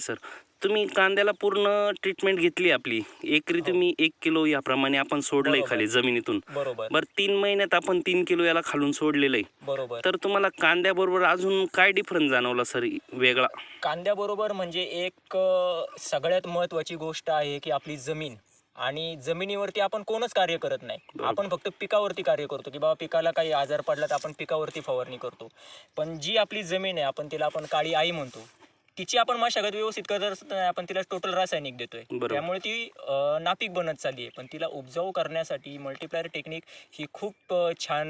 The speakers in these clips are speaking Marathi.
सर तुम्ही कांद्याला पूर्ण ट्रीटमेंट घेतली आपली. एकरी तुम्ही एक किलो याप्रमाणे आपण सोडलंय. खाली जमिनीतून. बरोबर. बरं तीन महिन्यात आपण तीन किलो याला खालून सोडलेलं आहे बरोबर. तर तुम्हाला कांद्याबरोबर अजून काय डिफरन्स जाणवला सर वेगळा? कांद्याबरोबर म्हणजे एक अ, सगळ्यात महत्वाची गोष्ट आहे की आपली जमीन. आणि जमिनीवरती आपण कोणच कार्य करत नाही. आपण फक्त पिकावरती कार्य करतो की बाबा पिकाला काही आजार पडला तर आपण पिकावरती फवारणी करतो. पण जी आपली जमीन आहे आपण तिला आपण काळी आई म्हणतो. तिची आपण मशागत व्यवस्थित करत नाही आपण तिला टोटल रासायनिक देतोय. त्यामुळे ती नापीक बनत चालली आहे पण तिला उपजाऊ करण्यासाठी मल्टीप्लायर टेक्निक ही खूप छान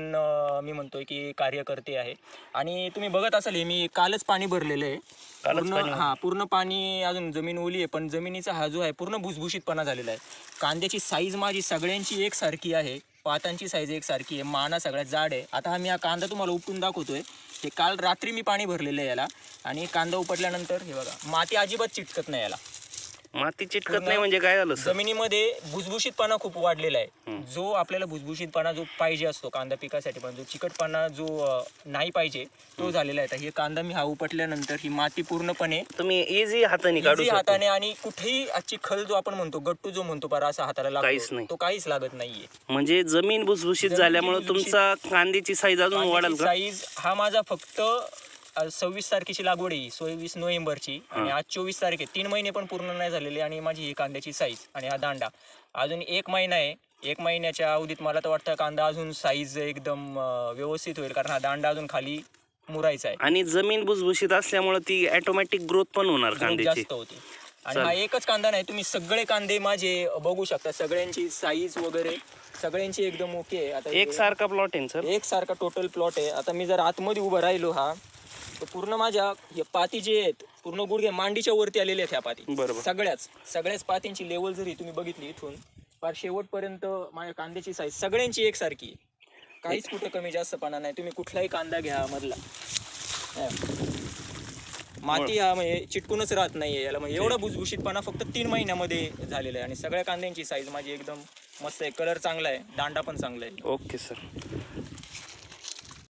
मी म्हणतोय की कार्य करते आहे. आणि तुम्ही बघत असाल हे मी कालच पाणी भरलेलं आहे. पूर्ण हा पूर्ण पाणी अजून जमीन ओली आहे पण जमिनीचा हा जो आहे पूर्ण भुसभुशीतपणा झालेला आहे. कांद्याची साईज माझी सगळ्यांची एक सारखी आहे. पातांची साईज एक सारखी आहे माना सगळ्यात जाड आहे. आता हा मी हा कांदा तुम्हाला उपटून दाखवतोय. हे काल रात्री मी पाणी भरलेलं आहे याला. आणि कांदा उपटल्यानंतर हे बघा माती अजिबात चिटकत नाही याला. माती चिटकत नाही म्हणजे काय झालं सर? जमिनीमध्ये भुसभुशीतपणा खूप वाढलेला आहे. जो आपल्याला भुसभुशीतपणा जो पाहिजे असतो कांदा पिकासाठी पण जो चिकटपणा जो अं, नाही पाहिजे तो झालेला आहे. हे कांदा मी हा उपटल्यानंतर ही माती पूर्णपणे तुम्ही इझी हाताने काढू easy शकता. हाताने आणि कुठेही आजची खल जो आपण म्हणतो गट्टू जो म्हणतो बरा असा हाताला काहीच लागतो नाही. तो काहीच लागत नाहीये. म्हणजे जमीन भुसभुशीत जमीन झाल्यामुळे भुसभुशीत- तुमचा कांद्याची साईज अजून वाढेल का? साईज हा माझा फक्त सव्वीस तारखेची लागवड आहे सव्वीस नोव्हेंबरची. आणि आज चोवीस तारीख आहे. तीन महिने पण पूर्ण नाही झालेले आणि माझी ही कांद्याची साईज आणि हा दांडा. अजून एक महिना आहे. एक महिन्याच्या अवधीत मला तर वाटतं कांदा अजून साईज एकदम अं, व्यवस्थित होईल. कारण हा दांडा अजून खाली मुरायचा आहे. आणि जमीन भुसभुशीत असल्यामुळे ती ऑटोमॅटिक ग्रोथ पण होणार कांद्याची. जास्त होते. आणि. हा एकच कांदा नाही तुम्ही सगळे कांदे माझे बघू शकता. सगळ्यांची साईज वगैरे सगळ्यांची एकदम ओके आहे. आता एक हे- सारखा प्लॉट आहे सर? एक सारखा टोटल प्लॉट आहे. आता मी जर आतमध्ये उभं राहिलो हा तर पूर्ण माझ्या हे पाती जे आहेत पूर्ण गुडघे मांडीच्या वरती आलेले आहेत ह्या पाती. बरोबर. सगळ्याच सगळ्याच पातींची लेवल जरी तुम्ही बघितली इथून फार शेवटपर्यंत माझ्या कांद्याची साईज सगळ्यांची एकसारखी आहे. काहीच कुठं कमी जास्तपणा नाही. तुम्ही कुठलाही कांदा घ्या मधला. हे. माती हा म्हणजे चिटकूनच राहत नाहीये. याला म्हणजे एवढा भुसभुशीतपणा फक्त तीन महिन्यामध्ये झालेला आहे. आणि सगळ्या कांद्यांची साईज माझी एकदम मस्त आहे. कलर चांगला आहे. दांडा पण चांगला आहे. Okay sir